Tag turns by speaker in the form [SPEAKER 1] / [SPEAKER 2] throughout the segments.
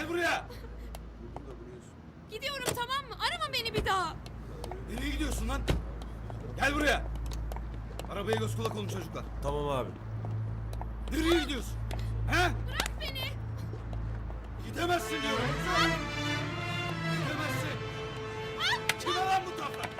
[SPEAKER 1] Gel buraya.
[SPEAKER 2] Gidiyorum tamam mı? Arama beni bir daha.
[SPEAKER 1] Nereye gidiyorsun lan? Gel buraya. Arabaya göz kulak olun çocuklar.
[SPEAKER 3] Tamam abi.
[SPEAKER 1] Nereye gidiyorsun? He?
[SPEAKER 2] Bırak beni.
[SPEAKER 1] Gidemezsin diyorum. Gidemezsin. Kime lan bu toprak?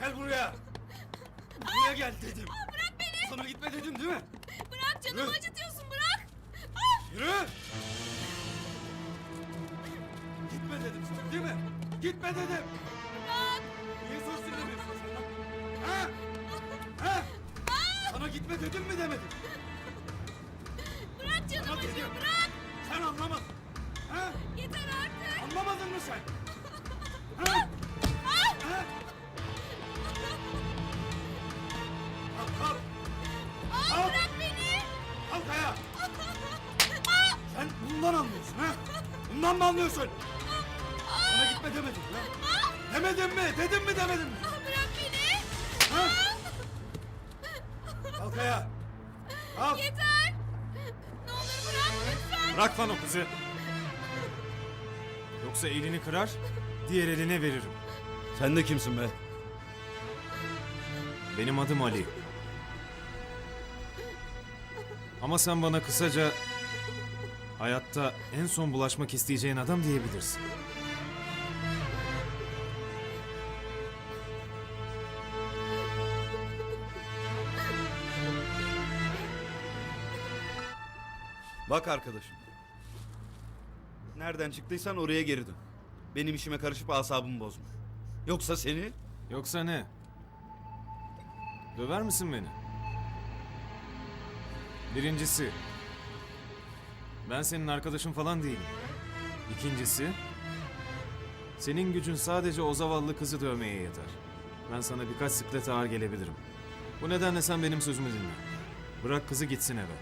[SPEAKER 1] Gel buraya. Buraya gel dedim.
[SPEAKER 2] Bırak beni.
[SPEAKER 1] Sana gitme dedim değil mi?
[SPEAKER 2] Bırak canımı
[SPEAKER 1] Yürü.
[SPEAKER 2] acıtıyorsun bırak. Ah!
[SPEAKER 1] Yürü! Gitme dedim sana değil mi? Gitme dedim.
[SPEAKER 2] Bırak.
[SPEAKER 1] Niye söz dinlemiyorsun sen lan? Ha? Ha? Sana gitme dedim mi demedim?
[SPEAKER 2] Bırak canımı
[SPEAKER 1] Sana
[SPEAKER 2] acıyor
[SPEAKER 1] dedim.
[SPEAKER 2] bırak.
[SPEAKER 1] Sen anlamadın. Ha?
[SPEAKER 2] Yeter artık.
[SPEAKER 1] Anlamadın mı sen? Ha?
[SPEAKER 2] Ah!
[SPEAKER 1] Ha? Bundan mı anlıyorsun? Sana gitme demedim ya. Demedim mi? Dedim mi demedim mi?
[SPEAKER 2] Bırak beni.
[SPEAKER 1] Ha? Kalk ayağa. Kalk.
[SPEAKER 2] Yeter. Ne olur bırak lütfen.
[SPEAKER 3] Bırak lan o kızı. Yoksa elini kırar, diğer eline veririm.
[SPEAKER 1] Sen de kimsin be?
[SPEAKER 3] Benim adım Ali. Ama sen bana kısaca hayatta en son bulaşmak isteyeceğin adam diyebilirsin.
[SPEAKER 1] Bak arkadaşım. Nereden çıktıysan oraya geri dön. Benim işime karışıp asabımı bozma. Yoksa seni...
[SPEAKER 3] Yoksa ne? Döver misin beni? Birincisi, ben senin arkadaşın falan değilim. İkincisi, senin gücün sadece o zavallı kızı dövmeye yeter. Ben sana birkaç siklet ağır gelebilirim. Bu nedenle sen benim sözümü dinle. Bırak kızı gitsin eve.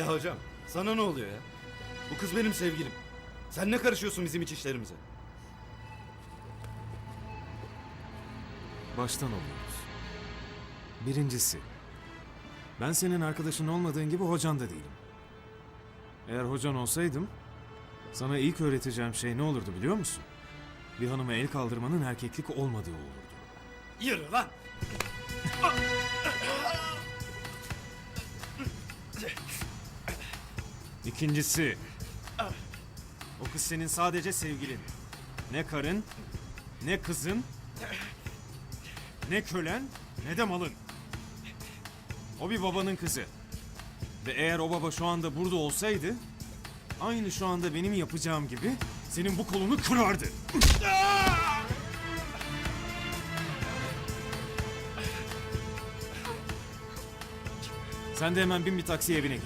[SPEAKER 1] Ya hocam sana ne oluyor ya? Bu kız benim sevgilim. Sen ne karışıyorsun bizim iç işlerimize?
[SPEAKER 3] Baştan alıyoruz. Birincisi, ben senin arkadaşın olmadığın gibi hocan da değilim. Eğer hocan olsaydım, sana ilk öğreteceğim şey ne olurdu biliyor musun? Bir hanıma el kaldırmanın erkeklik olmadığı olurdu.
[SPEAKER 1] Yürü lan!
[SPEAKER 3] İkincisi, o kız senin sadece sevgilin. Ne karın, ne kızın, ne kölen, ne de malın. O bir babanın kızı. Ve eğer o baba şu anda burada olsaydı, aynı şu anda benim yapacağım gibi senin bu kolunu kırardı. Sen de hemen bin bir taksiye evine git.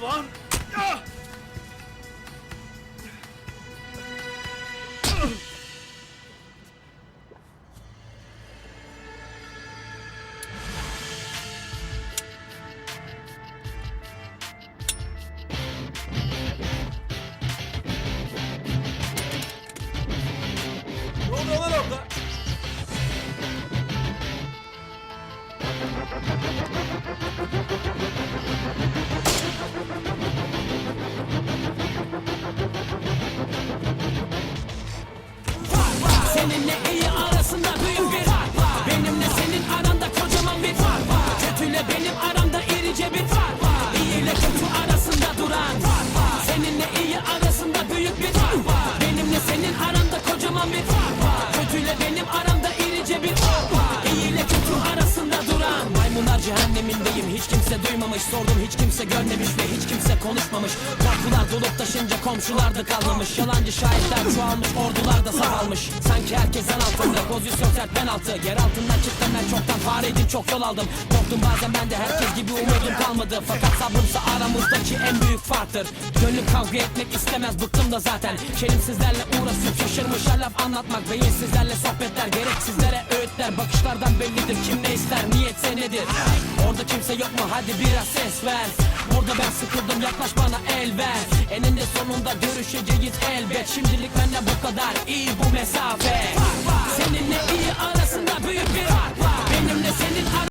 [SPEAKER 1] Ulan! Ah!
[SPEAKER 4] Seninle iyi arasında cehennemindeyim hiç kimse duymuyor kalmamış Sordum hiç kimse görmemiş ve hiç kimse konuşmamış. Korkular dolup taşınca komşular da kalmamış. Yalancı şahitler çoğalmış ordular da saralmış. Sanki herkesten altında pozisyon sert penaltı Yer altından çıktım ben çoktan fareydim çok yol aldım. Korktum bazen ben de herkes gibi umudum kalmadı. Fakat sabrımsa aramızdaki en büyük farktır. Gönlüm kavga etmek istemez bıktım da zaten. Çelimsizlerle uğraşıp şaşırmışlar laf anlatmak Beyinsizlerle sohbetler gereksizlere öğütler. Bakışlardan bellidir kim ne ister niyetse nedir? Orada kimse yok mu? Hadi biraz ses ver. Burada ben sıkıldım yaklaş bana el ver. Eninde sonunda görüşeceğiz elbet. Şimdilik benimle bu kadar iyi bu mesafe. Seninle iyi arasında büyük bir fark var. Benimle senin arasında